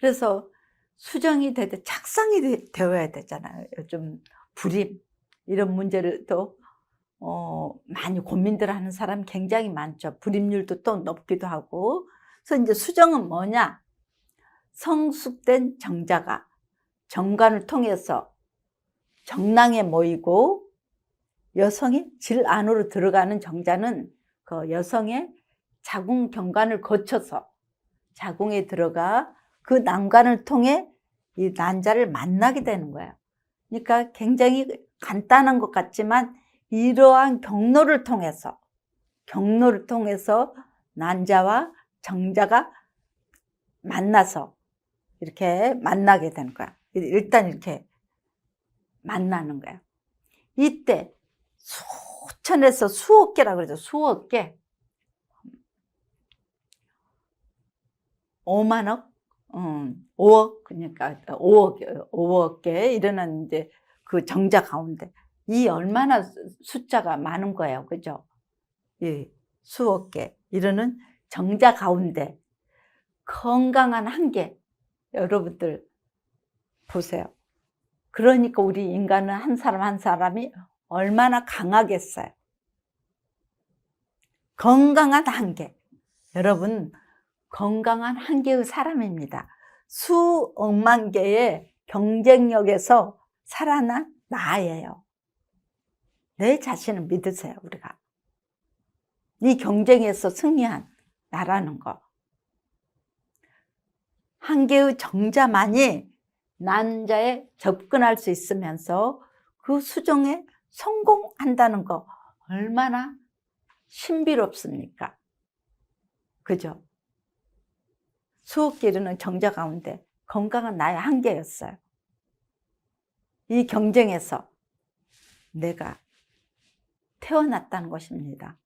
그래서 수정이 되되 착상이 되- 되어야 되잖아요. 요즘 불임 이런 문제를 또 어, 많이 고민들 하는 사람 굉장히 많죠. 불임률도 또 높기도 하고. 그래서 이제 수정은 뭐냐? 성숙된 정자가 정관을 통해서 정랑에 모이고 여성이 질 안으로 들어가는 정자는 그 여성의 자궁 경관을 거쳐서 자궁에 들어가 그 난관을 통해 이 난자를 만나게 되는 거예요. 그러니까 굉장히 간단한 것 같지만 이러한 경로를 통해서 경로를 통해서 난자와 정자가 만나서 이렇게 만나게 되는 거야. 일단 이렇게 만나는 거야. 이때 수천에서 수억 개라 그러죠. 수억 개. 5만억, 음, 5억, 그러니까 5억, 5억 개 이러는 이제 그 정자 가운데 이 얼마나 수- 숫자가 많은 거예요. 그죠? 예, 수억 개 이러는 정자 가운데 건강한 한 개. 여러분들 보세요. 그러니까 우리 인간은 한 사람 한 사람이 얼마나 강하겠어요. 건강한 한 개. 여러분, 건강한 한 개의 사람입니다. 수억만 개의 경쟁력에서 살아난 나예요. 내 자신을 믿으세요, 우리가. 이 경쟁에서 승리한 나라는 거. 한 개의 정자만이 난자에 접근할 수 있으면서 그 수정에 성공한다는 거 얼마나 신비롭습니까? 그죠? 수억 기르는 정자 가운데 건강한 나의 한계였어요. 이 경쟁에서 내가 태어났다는 것입니다.